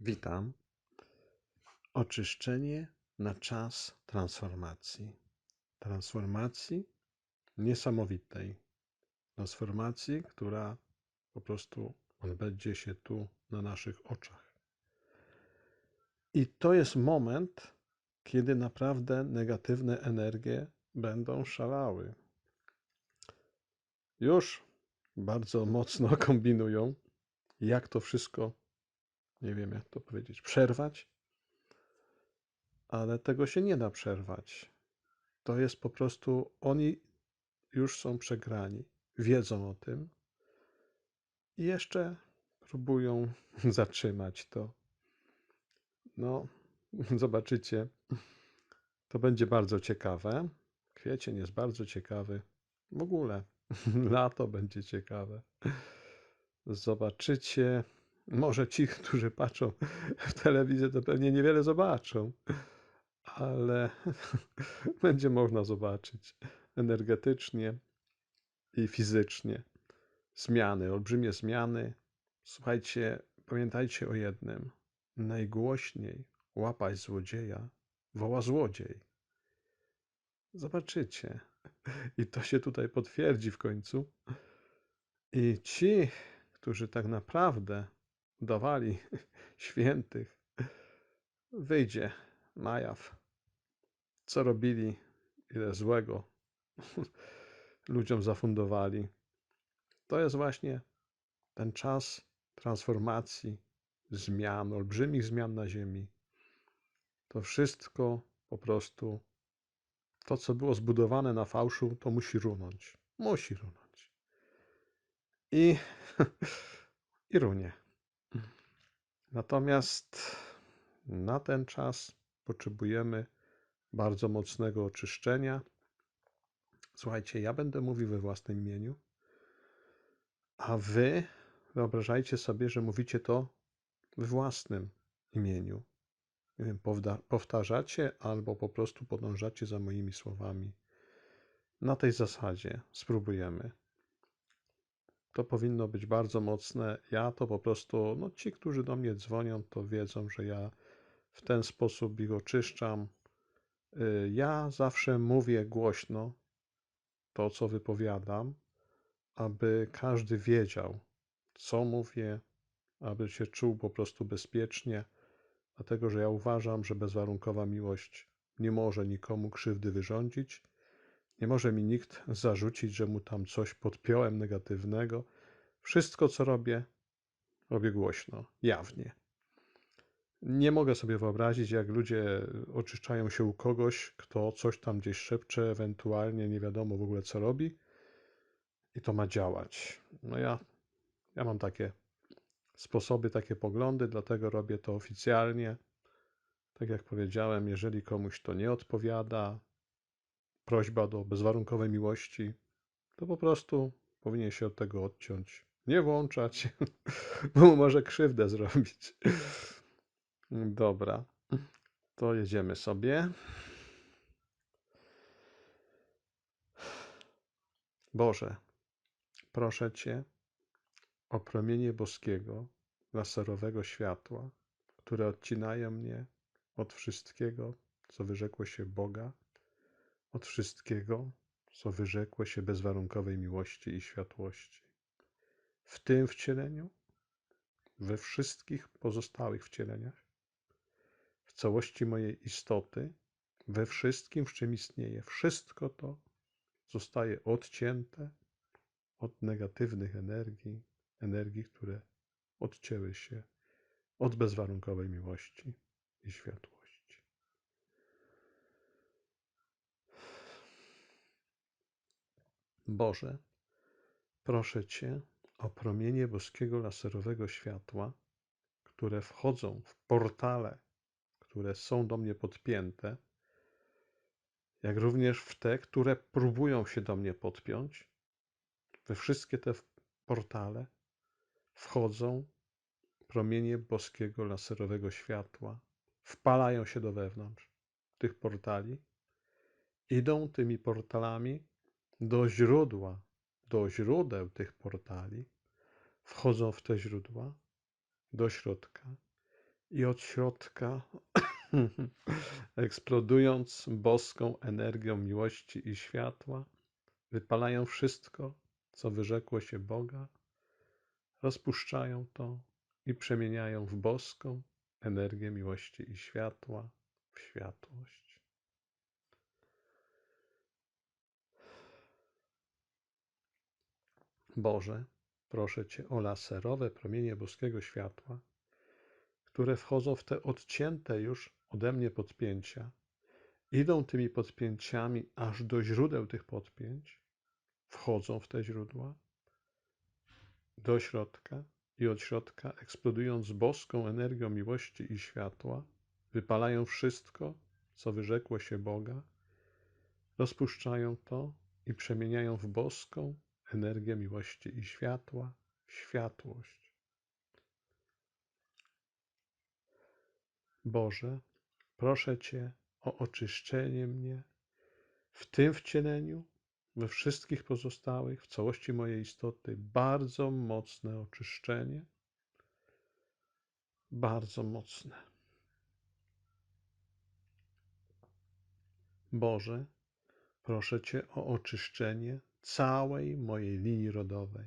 Witam. Oczyszczenie na czas transformacji. Transformacji niesamowitej. Transformacji, która po prostu odbędzie się tu na naszych oczach. I to jest moment, kiedy naprawdę negatywne energie będą szalały. Już bardzo mocno kombinują, jak to wszystko nie wiem jak to powiedzieć, przerwać, ale tego się nie da przerwać. To jest po prostu, oni już są przegrani, wiedzą o tym i jeszcze próbują zatrzymać to. No, zobaczycie, to będzie bardzo ciekawe. Kwiecień jest bardzo ciekawy. W ogóle lato będzie ciekawe. Zobaczycie, może ci, którzy patrzą w telewizję, to pewnie niewiele zobaczą, ale będzie można zobaczyć energetycznie i fizycznie zmiany, olbrzymie zmiany. Słuchajcie, pamiętajcie o jednym. Najgłośniej łapać złodzieja woła złodziej. Zobaczycie. I to się tutaj potwierdzi w końcu. I ci, którzy tak naprawdę dawali świętych, wyjdzie na jaw, co robili, ile złego ludziom zafundowali. To jest właśnie ten czas transformacji, zmian, olbrzymich zmian na Ziemi. To wszystko po prostu, to co było zbudowane na fałszu, to musi runąć. Musi runąć. I, i runie. Natomiast na ten czas potrzebujemy bardzo mocnego oczyszczenia. Słuchajcie, ja będę mówił we własnym imieniu, a wy wyobrażajcie sobie, że mówicie to we własnym imieniu. Nie wiem, powtarzacie albo po prostu podążacie za moimi słowami. Na tej zasadzie spróbujemy to powinno być bardzo mocne. Ja to po prostu, no ci, którzy do mnie dzwonią, to wiedzą, że ja w ten sposób ich oczyszczam. Y, ja zawsze mówię głośno to, co wypowiadam, aby każdy wiedział, co mówię, aby się czuł po prostu bezpiecznie, dlatego że ja uważam, że bezwarunkowa miłość nie może nikomu krzywdy wyrządzić nie może mi nikt zarzucić, że mu tam coś podpiąłem negatywnego. Wszystko, co robię, robię głośno, jawnie. Nie mogę sobie wyobrazić, jak ludzie oczyszczają się u kogoś, kto coś tam gdzieś szepcze, ewentualnie nie wiadomo w ogóle co robi i to ma działać. No ja, ja mam takie sposoby, takie poglądy, dlatego robię to oficjalnie. Tak jak powiedziałem, jeżeli komuś to nie odpowiada, prośba do bezwarunkowej miłości, to po prostu powinien się od tego odciąć. Nie włączać, bo może krzywdę zrobić. Dobra, to jedziemy sobie. Boże, proszę Cię o promienie boskiego, laserowego światła, które odcinają mnie od wszystkiego, co wyrzekło się Boga od wszystkiego, co wyrzekło się bezwarunkowej miłości i światłości. W tym wcieleniu, we wszystkich pozostałych wcieleniach, w całości mojej istoty, we wszystkim, w czym istnieje, wszystko to zostaje odcięte od negatywnych energii, energii, które odcięły się od bezwarunkowej miłości i światła. Boże, proszę Cię o promienie boskiego laserowego światła, które wchodzą w portale, które są do mnie podpięte, jak również w te, które próbują się do mnie podpiąć. We wszystkie te portale wchodzą promienie boskiego laserowego światła, wpalają się do wewnątrz tych portali, idą tymi portalami do źródła, do źródeł tych portali, wchodzą w te źródła, do środka i od środka, eksplodując boską energią miłości i światła, wypalają wszystko, co wyrzekło się Boga, rozpuszczają to i przemieniają w boską energię miłości i światła, w światłość. Boże, proszę Cię o laserowe promienie boskiego światła, które wchodzą w te odcięte już ode mnie podpięcia, idą tymi podpięciami aż do źródeł tych podpięć, wchodzą w te źródła, do środka i od środka, eksplodując boską energią miłości i światła, wypalają wszystko, co wyrzekło się Boga, rozpuszczają to i przemieniają w boską energię miłości i światła, światłość. Boże, proszę Cię o oczyszczenie mnie w tym wcieleniu, we wszystkich pozostałych, w całości mojej istoty, bardzo mocne oczyszczenie, bardzo mocne. Boże, proszę Cię o oczyszczenie całej mojej linii rodowej,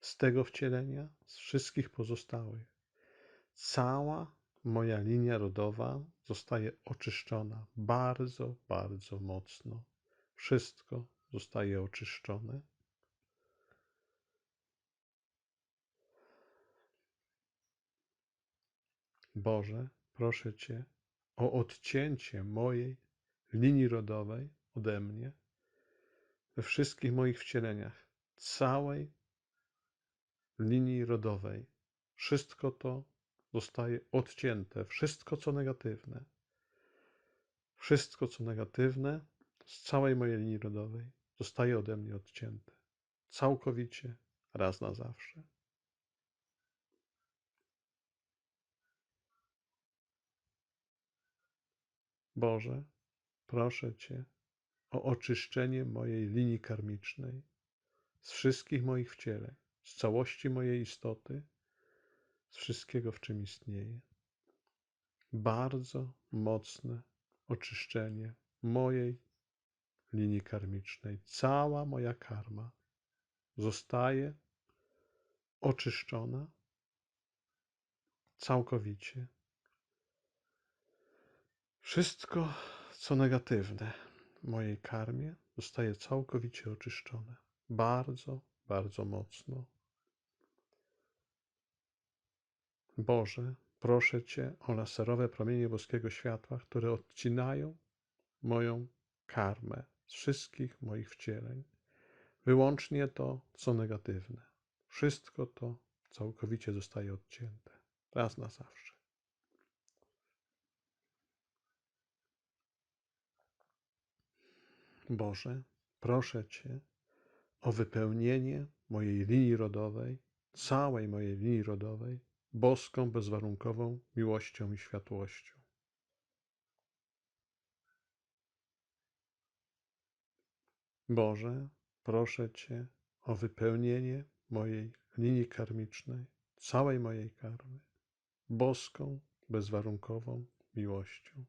z tego wcielenia, z wszystkich pozostałych. Cała moja linia rodowa zostaje oczyszczona bardzo, bardzo mocno. Wszystko zostaje oczyszczone. Boże, proszę Cię o odcięcie mojej linii rodowej ode mnie we wszystkich moich wcieleniach, całej linii rodowej. Wszystko to zostaje odcięte, wszystko co negatywne. Wszystko co negatywne z całej mojej linii rodowej zostaje ode mnie odcięte. Całkowicie, raz na zawsze. Boże, proszę Cię o oczyszczenie mojej linii karmicznej z wszystkich moich wcieleń, z całości mojej istoty, z wszystkiego, w czym istnieje. Bardzo mocne oczyszczenie mojej linii karmicznej. Cała moja karma zostaje oczyszczona całkowicie. Wszystko, co negatywne mojej karmie, zostaje całkowicie oczyszczone. Bardzo, bardzo mocno. Boże, proszę Cię o laserowe promienie boskiego światła, które odcinają moją karmę z wszystkich moich wcieleń, wyłącznie to, co negatywne. Wszystko to całkowicie zostaje odcięte, raz na zawsze. Boże, proszę Cię o wypełnienie mojej linii rodowej, całej mojej linii rodowej, boską, bezwarunkową miłością i światłością. Boże, proszę Cię o wypełnienie mojej linii karmicznej, całej mojej karmy, boską, bezwarunkową miłością.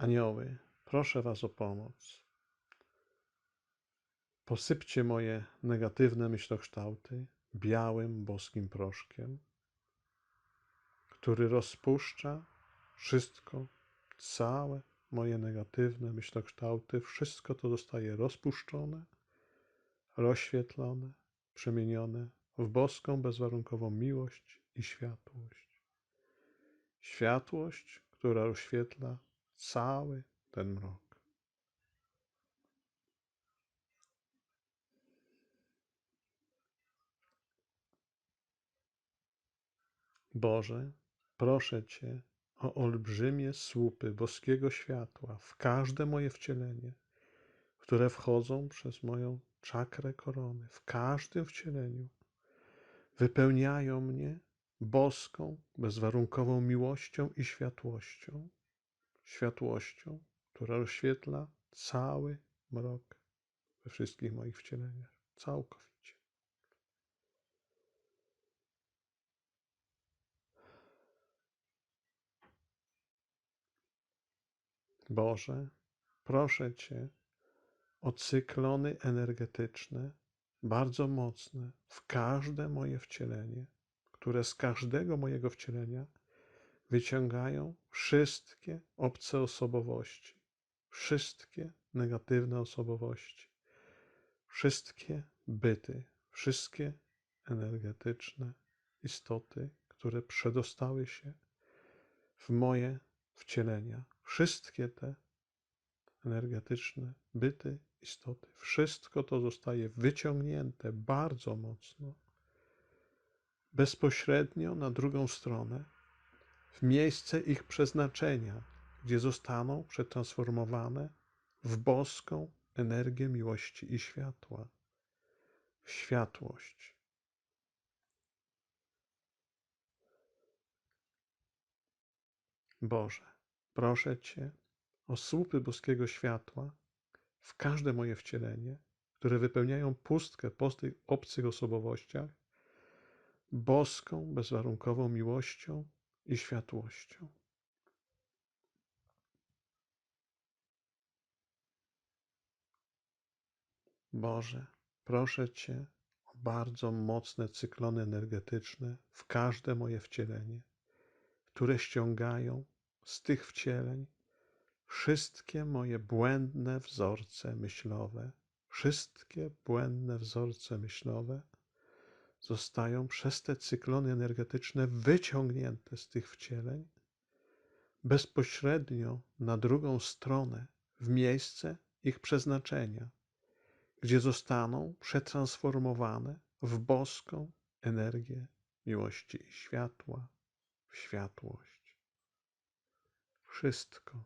Anioły, proszę Was o pomoc. Posypcie moje negatywne myślokształty białym boskim proszkiem który rozpuszcza wszystko, całe moje negatywne myślokształty, wszystko to zostaje rozpuszczone, rozświetlone, przemienione w boską, bezwarunkową miłość i światłość. Światłość, która rozświetla cały ten mrok. Boże, Proszę Cię o olbrzymie słupy boskiego światła w każde moje wcielenie, które wchodzą przez moją czakrę korony, w każdym wcieleniu, wypełniają mnie boską, bezwarunkową miłością i światłością, światłością, która oświetla cały mrok we wszystkich moich wcieleniach. Całkowicie. Boże, proszę Cię o cyklony energetyczne, bardzo mocne, w każde moje wcielenie, które z każdego mojego wcielenia wyciągają wszystkie obce osobowości, wszystkie negatywne osobowości, wszystkie byty, wszystkie energetyczne istoty, które przedostały się w moje wcielenia. Wszystkie te energetyczne byty, istoty, wszystko to zostaje wyciągnięte bardzo mocno, bezpośrednio na drugą stronę, w miejsce ich przeznaczenia, gdzie zostaną przetransformowane w boską energię miłości i światła, w światłość. Boże, proszę Cię o słupy boskiego światła w każde moje wcielenie, które wypełniają pustkę po tych obcych osobowościach, boską, bezwarunkową miłością i światłością. Boże, proszę Cię o bardzo mocne cyklony energetyczne w każde moje wcielenie, które ściągają z tych wcieleń wszystkie moje błędne wzorce myślowe, wszystkie błędne wzorce myślowe zostają przez te cyklony energetyczne wyciągnięte z tych wcieleń bezpośrednio na drugą stronę, w miejsce ich przeznaczenia, gdzie zostaną przetransformowane w boską energię miłości i światła, w światłość. Wszystko.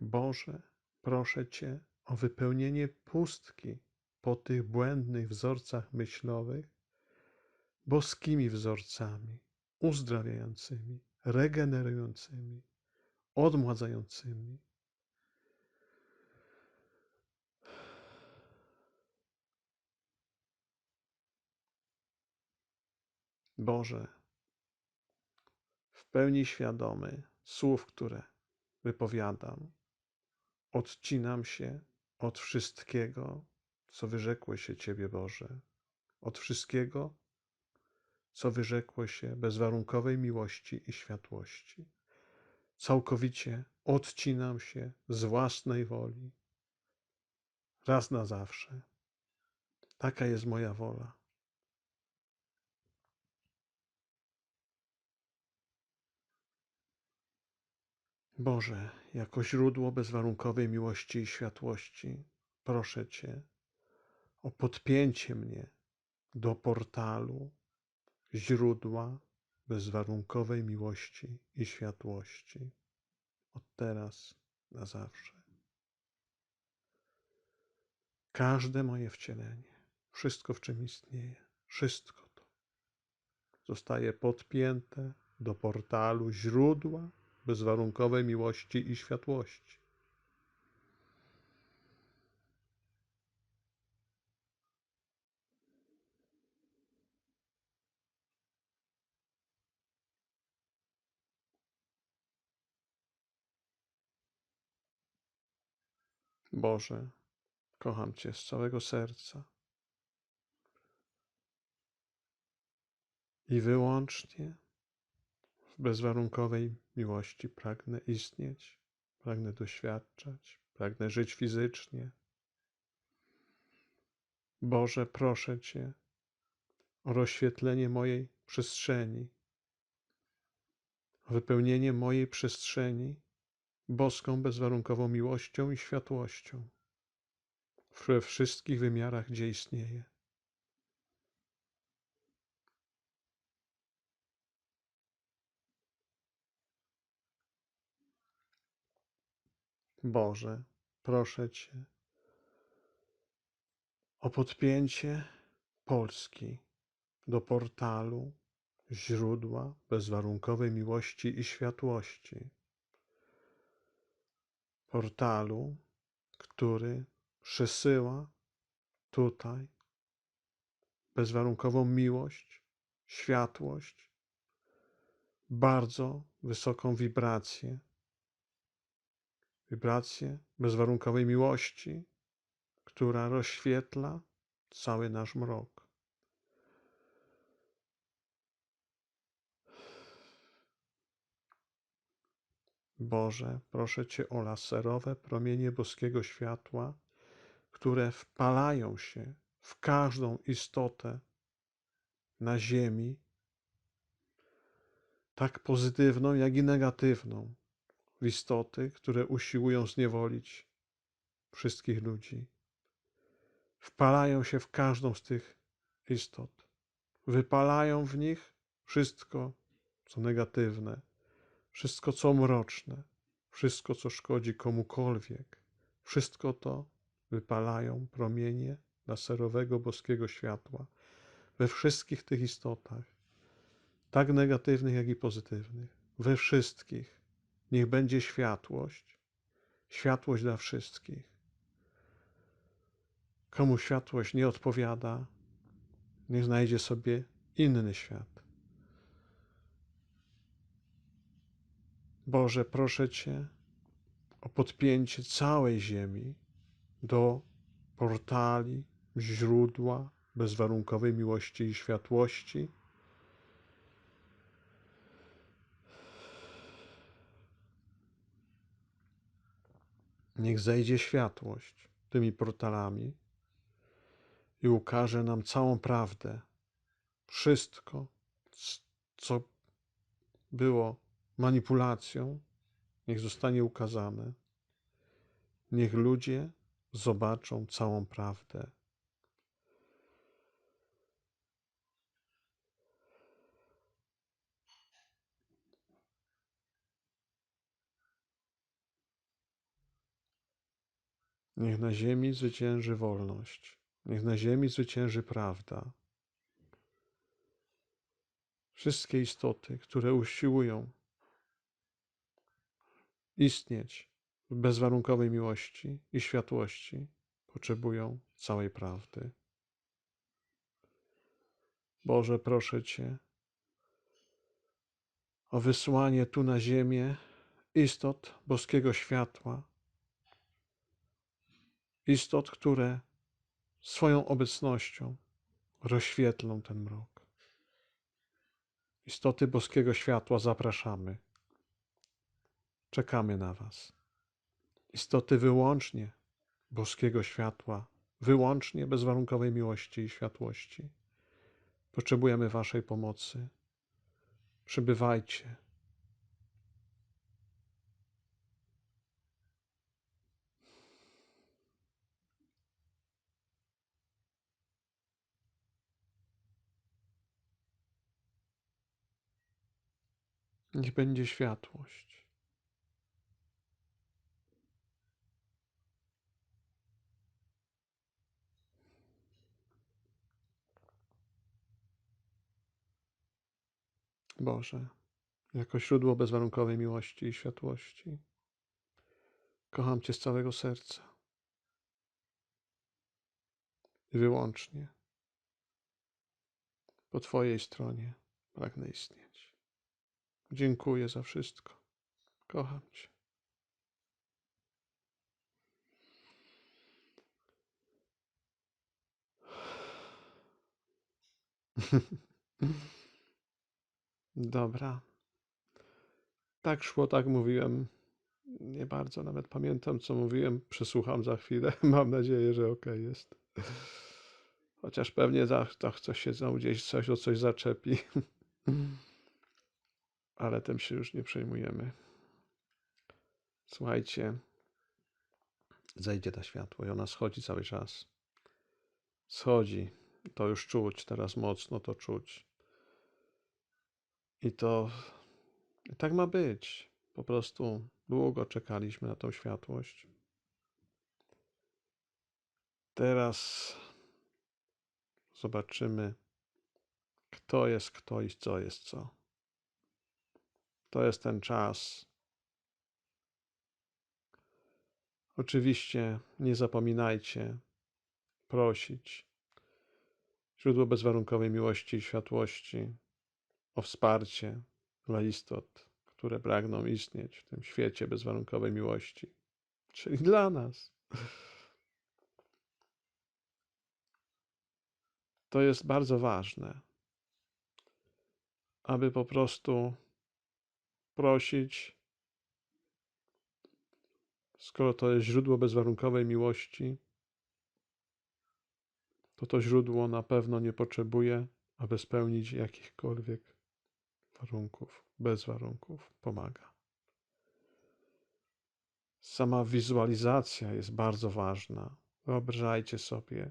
Boże, proszę Cię o wypełnienie pustki po tych błędnych wzorcach myślowych boskimi wzorcami uzdrawiającymi, regenerującymi, odmładzającymi. Boże, w pełni świadomy słów, które wypowiadam, odcinam się od wszystkiego, co wyrzekło się Ciebie, Boże, od wszystkiego, co wyrzekło się bezwarunkowej miłości i światłości. Całkowicie odcinam się z własnej woli, raz na zawsze. Taka jest moja wola. Boże, jako źródło bezwarunkowej miłości i światłości, proszę Cię o podpięcie mnie do portalu źródła bezwarunkowej miłości i światłości od teraz na zawsze. Każde moje wcielenie, wszystko w czym istnieje, wszystko to zostaje podpięte do portalu źródła bezwarunkowej miłości i światłości. Boże, kocham Cię z całego serca. I wyłącznie bezwarunkowej miłości pragnę istnieć, pragnę doświadczać, pragnę żyć fizycznie. Boże, proszę Cię o rozświetlenie mojej przestrzeni, o wypełnienie mojej przestrzeni boską, bezwarunkową miłością i światłością we wszystkich wymiarach, gdzie istnieje. Boże, proszę Cię o podpięcie Polski do portalu źródła bezwarunkowej miłości i światłości, portalu, który przesyła tutaj bezwarunkową miłość, światłość, bardzo wysoką wibrację, wibrację bezwarunkowej miłości, która rozświetla cały nasz mrok. Boże, proszę Cię o laserowe promienie boskiego światła, które wpalają się w każdą istotę na Ziemi, tak pozytywną, jak i negatywną, w istoty, które usiłują zniewolić wszystkich ludzi. Wpalają się w każdą z tych istot. Wypalają w nich wszystko, co negatywne, wszystko, co mroczne, wszystko, co szkodzi komukolwiek. Wszystko to wypalają promienie laserowego boskiego światła we wszystkich tych istotach, tak negatywnych, jak i pozytywnych. We wszystkich. Niech będzie światłość, światłość dla wszystkich. Komu światłość nie odpowiada, niech znajdzie sobie inny świat. Boże, proszę Cię o podpięcie całej ziemi do portali, źródła bezwarunkowej miłości i światłości. Niech zejdzie światłość tymi portalami i ukaże nam całą prawdę. Wszystko, co było manipulacją, niech zostanie ukazane. Niech ludzie zobaczą całą prawdę. Niech na ziemi zwycięży wolność, niech na ziemi zwycięży prawda. Wszystkie istoty, które usiłują istnieć w bezwarunkowej miłości i światłości, potrzebują całej prawdy. Boże, proszę Cię o wysłanie tu na ziemię istot boskiego światła, istot, które swoją obecnością rozświetlą ten mrok. Istoty boskiego światła zapraszamy. Czekamy na Was. Istoty wyłącznie boskiego światła, wyłącznie bezwarunkowej miłości i światłości. Potrzebujemy Waszej pomocy. Przybywajcie. Niech będzie światłość. Boże, jako źródło bezwarunkowej miłości i światłości, kocham Cię z całego serca i wyłącznie po Twojej stronie pragnę istnieć. Dziękuję za wszystko. Kocham Cię. Dobra. Tak szło, tak mówiłem. Nie bardzo nawet pamiętam, co mówiłem. Przesłucham za chwilę. Mam nadzieję, że ok jest. Chociaż pewnie za, za coś się gdzieś coś o coś zaczepi. Ale tym się już nie przejmujemy. Słuchajcie, zejdzie to światło i ona schodzi cały czas. Schodzi. To już czuć, teraz mocno to czuć. I to i tak ma być. Po prostu długo czekaliśmy na tą światłość. Teraz zobaczymy, kto jest kto i co jest co. To jest ten czas. Oczywiście nie zapominajcie prosić źródło bezwarunkowej miłości i światłości o wsparcie dla istot, które pragną istnieć w tym świecie bezwarunkowej miłości, czyli dla nas. To jest bardzo ważne, aby po prostu prosić, skoro to jest źródło bezwarunkowej miłości, to to źródło na pewno nie potrzebuje, aby spełnić jakichkolwiek warunków, bez warunków pomaga. Sama wizualizacja jest bardzo ważna. Wyobrażajcie sobie,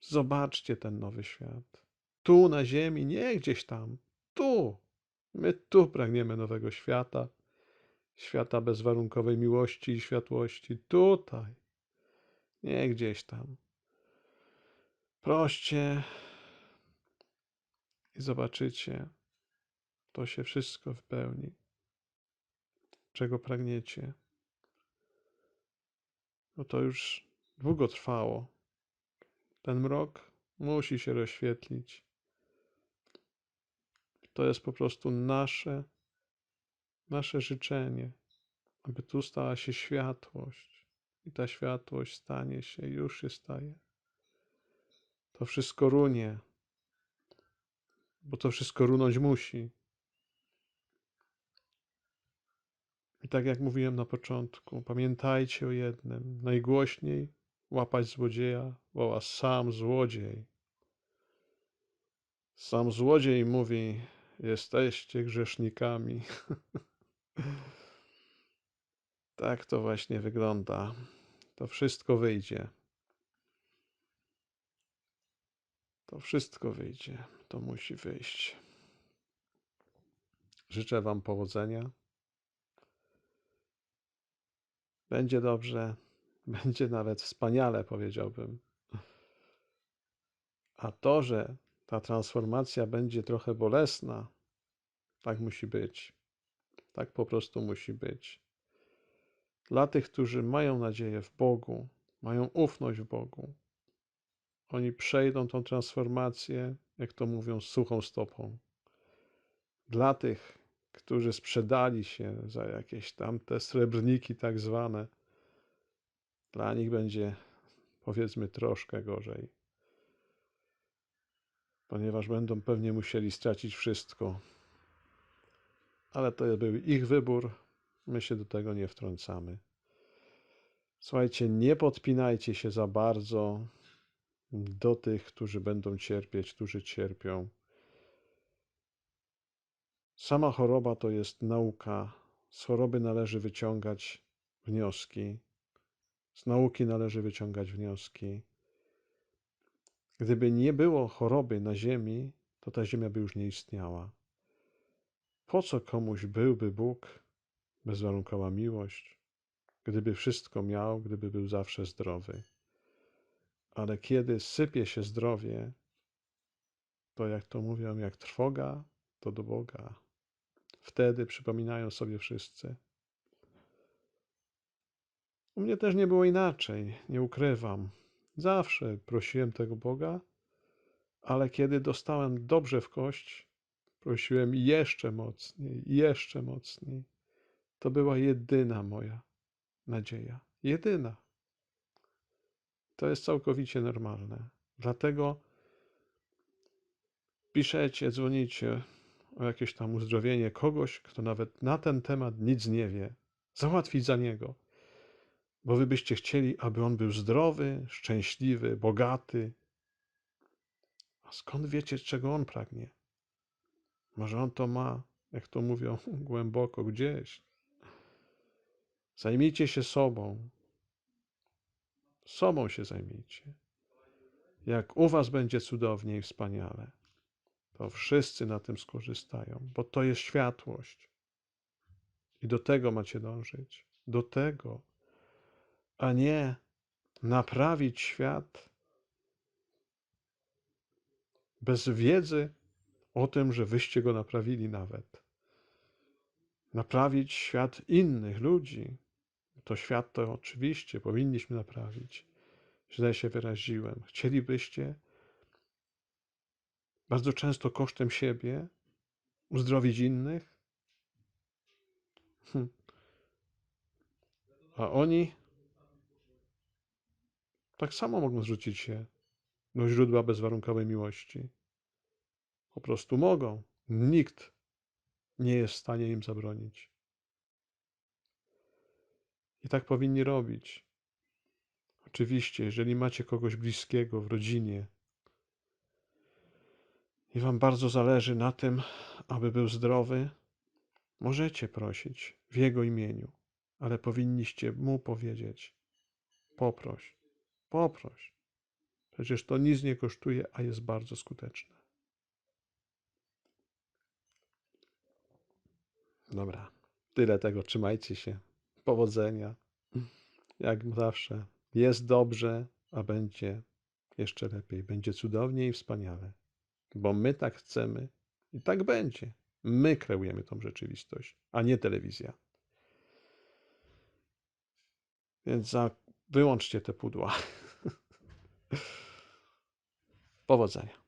zobaczcie ten nowy świat. Tu na Ziemi, nie gdzieś tam, tu. My tu pragniemy nowego świata, świata bezwarunkowej miłości i światłości. Tutaj, nie gdzieś tam. Proście i zobaczycie, to się wszystko wypełni. Czego pragniecie? No to już długo trwało. Ten mrok musi się rozświetlić. To jest po prostu nasze, nasze życzenie, aby tu stała się światłość. I ta światłość stanie się, już się staje. To wszystko runie, bo to wszystko runąć musi. I tak jak mówiłem na początku, pamiętajcie o jednym. Najgłośniej łapać złodzieja woła sam złodziej. Sam złodziej mówi: Jesteście grzesznikami. tak to właśnie wygląda. To wszystko wyjdzie. To wszystko wyjdzie. To musi wyjść. Życzę Wam powodzenia. Będzie dobrze, będzie nawet wspaniale, powiedziałbym. A to, że ta transformacja będzie trochę bolesna, tak musi być. Tak po prostu musi być. Dla tych, którzy mają nadzieję w Bogu, mają ufność w Bogu, oni przejdą tą transformację, jak to mówią, suchą stopą. Dla tych, którzy sprzedali się za jakieś tamte srebrniki, tak zwane, dla nich będzie powiedzmy troszkę gorzej, ponieważ będą pewnie musieli stracić wszystko. Ale to był ich wybór, my się do tego nie wtrącamy. Słuchajcie, nie podpinajcie się za bardzo do tych, którzy będą cierpieć, którzy cierpią. Sama choroba to jest nauka. Z choroby należy wyciągać wnioski. Z nauki należy wyciągać wnioski. Gdyby nie było choroby na Ziemi, to ta Ziemia by już nie istniała. Po co komuś byłby Bóg, bezwarunkowa miłość, gdyby wszystko miał, gdyby był zawsze zdrowy? Ale kiedy sypie się zdrowie, to jak to mówią, jak trwoga, to do Boga. Wtedy przypominają sobie wszyscy. U mnie też nie było inaczej, nie ukrywam. Zawsze prosiłem tego Boga, ale kiedy dostałem dobrze w kość, prosiłem jeszcze mocniej, jeszcze mocniej. To była jedyna moja nadzieja. Jedyna. To jest całkowicie normalne. Dlatego piszecie, dzwonicie o jakieś tam uzdrowienie kogoś, kto nawet na ten temat nic nie wie. Załatwić za niego. Bo wy byście chcieli, aby on był zdrowy, szczęśliwy, bogaty. A skąd wiecie, czego on pragnie? Może on to ma, jak to mówią, głęboko gdzieś. Zajmijcie się sobą, Sobą się zajmijcie. Jak u Was będzie cudownie i wspaniale, to wszyscy na tym skorzystają, bo to jest światłość. I do tego macie dążyć. Do tego, a nie naprawić świat bez wiedzy, o tym, że wyście go naprawili nawet. Naprawić świat innych ludzi. To świat to oczywiście powinniśmy naprawić. Źle się wyraziłem. Chcielibyście bardzo często kosztem siebie uzdrowić innych? Hm. A oni tak samo mogą zwrócić się do źródła bezwarunkowej miłości. Po prostu mogą. Nikt nie jest w stanie im zabronić. I tak powinni robić. Oczywiście, jeżeli macie kogoś bliskiego w rodzinie i Wam bardzo zależy na tym, aby był zdrowy, możecie prosić w Jego imieniu, ale powinniście Mu powiedzieć: poproś, poproś. Przecież to nic nie kosztuje, a jest bardzo skuteczne. Dobra, tyle tego. Trzymajcie się. Powodzenia. Jak zawsze. Jest dobrze, a będzie jeszcze lepiej. Będzie cudownie i wspaniale. Bo my tak chcemy i tak będzie. My kreujemy tą rzeczywistość, a nie telewizja. Więc za... wyłączcie te pudła. Powodzenia.